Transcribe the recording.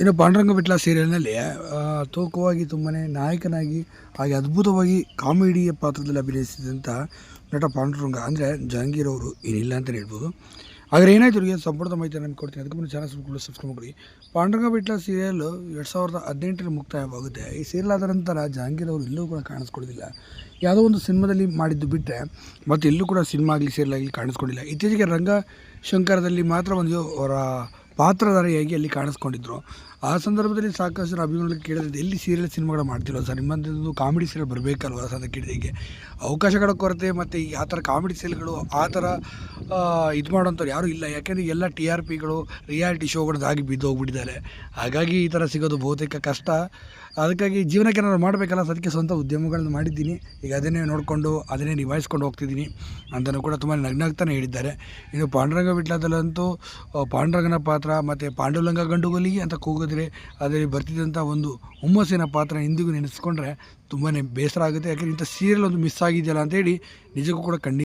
ಇನ್ನು ಪಾಂಡುರಂಗ ಬಿಟ್ಲ ಸೀರಿಯಲ್ನಲ್ಲಿ ತೋಕವಾಗಿ ತುಂಬಾ ನಾಯಕನಾಗಿ, ಹಾಗೆ ಅದ್ಭುತವಾಗಿ ಕಾಮಿಡಿಯ ಪಾತ್ರದಲ್ಲಿ ಅಭಿನಯಿಸಿದಂಥ ನಟ ಪಾಂಡುರಂಗ. ಅಂದರೆ ಜಹಾಂಗೀರ್ ಅವರು ಏನಿಲ್ಲ ಅಂತಲೇ ಹೇಳ್ಬೋದು. ಆದರೆ ಏನಾಯ್ತು ಇವರಿಗೆ? ಸಂಪೂರ್ಣ ಮಾಹಿತಿ ನಮ್ಗೆ ಕೊಡ್ತೀನಿ. ಅದಕ್ಕೆ ಮುಂದೆ ಚಾನಲ್ ಸಬ್ಸ್ಕ್ರೈಬ್ ಸಬ್ಸ್ಕ್ರೈಬ್ ಮಾಡಿ ಪಾಂಡುರಂಗ ಬಿಟ್ಲ ಸೀರಿಯಲ್ ಎರಡು ಸಾವಿರದ ಹದಿನೆಂಟರಲ್ಲಿ ಮುಕ್ತಾಯವಾಗುತ್ತೆ. ಈ ಸೀರಿಯಲ್ ಆದ ನಂತರ ಜಹಾಂಗೀರ್ ಅವರು ಎಲ್ಲೂ ಕೂಡ ಕಾಣಿಸ್ಕೊಳ್ಳೋದಿಲ್ಲ ಯಾವುದೋ ಒಂದು ಸಿನಿಮಾದಲ್ಲಿ ಮಾಡಿದ್ದು ಬಿಟ್ಟರೆ ಮತ್ತು ಎಲ್ಲೂ ಕೂಡ ಸಿನಿಮಾ ಆಗಲಿ, ಸೀರಿಯಲ್ ಆಗಲಿ ಕಾಣಿಸ್ಕೊಂಡಿಲ್ಲ ಇತ್ತೀಚೆಗೆ ರಂಗ ಶಂಕರದಲ್ಲಿ ಮಾತ್ರ ಒಂದು ಅವರ ಪಾತ್ರಧಾರಿಯಾಗಿ ಅಲ್ಲಿ ಕಾಣಿಸ್ಕೊಂಡಿದ್ರು. ಆ ಸಂದರ್ಭದಲ್ಲಿ ಸಾಕಷ್ಟು ಅಭಿಮಾನಿಗಳು ಕೇಳಿದ್ರೆ, ಎಲ್ಲಿ ಸೀರಿಯಲ್ ಸಿನಿಮಾಗಳು ಮಾಡ್ತಿರೋ ಸರ್? ನಿಮ್ಮಂಥದ್ದು ಕಾಮಿಡಿ ಸೀರಿಯಲ್ ಬರಬೇಕಲ್ವ ಅಂತ ಕೇಳಿದಕ್ಕೆ ಅವಕಾಶಗಳ ಕೊರತೆ ಮತ್ತು ಈ ಆ ಥರ ಕಾಮಿಡಿ ಸೀರಿಯಲ್ಗಳು ಆ ಥರ ಇದು ಮಾಡೋಂಥವ್ರು ಯಾರೂ ಇಲ್ಲ. ಯಾಕೆಂದರೆ ಎಲ್ಲ ಟಿ ಆರ್ ಪಿಗಳು ರಿಯಾಲಿಟಿ ಶೋಗಳದಾಗಿ ಬಿದ್ದು ಹೋಗ್ಬಿಟ್ಟಿದ್ದಾರೆ. ಹಾಗಾಗಿ ಈ ಥರ ಸಿಗೋದು ಬಹುತೇಕ ಕಷ್ಟ. ಅದಕ್ಕಾಗಿ ಜೀವನಕ್ಕೆ ನಾನು ಮಾಡಬೇಕಲ್ಲ ಅದಕ್ಕೆ ಸ್ವಂತ ಉದ್ಯಮಗಳನ್ನ ಮಾಡಿದ್ದೀನಿ. ಈಗ ಅದನ್ನೇ ನೋಡಿಕೊಂಡು, ಅದನ್ನೇ ನಿಭಾಯಿಸ್ಕೊಂಡು ಹೋಗ್ತಿದ್ದೀನಿ ಅಂತಲೂ ಕೂಡ ತುಂಬ ನಗ್ನಾಗ್ತಾನೆ ಹೇಳಿದ್ದಾರೆ. ಇನ್ನು ಪಾಂಡುರಂಗ ವಿಟ್ಲದಲ್ಲಂತೂ ಪಾಂಡುರಂಗನ ಪಾತ್ರ ಮತ್ತು ಪಾಂಡುಲಂಗ ಗಂಡುಗಲಿ ಅಂತ ಕೂಗಿದ್ರೆ ಅದರಲ್ಲಿ ಬರ್ತಿದ್ದಂಥ ಒಂದು ಹುಮ್ಮಸ್ಸಿನ ಪಾತ್ರ ಇಂದಿಗೂ ನೆನೆಸ್ಕೊಂಡ್ರೆ ತುಂಬಾ ಬೇಸರ ಆಗುತ್ತೆ. ಯಾಕೆಂದರೆ ಇಂಥ ಸೀರಿಯಲ್ ಒಂದು ಮಿಸ್ ಆಗಿದೆಯಲ್ಲ ಅಂತೇಳಿ ನಿಜಕ್ಕೂ ಕೂಡ ಖಂಡಿತ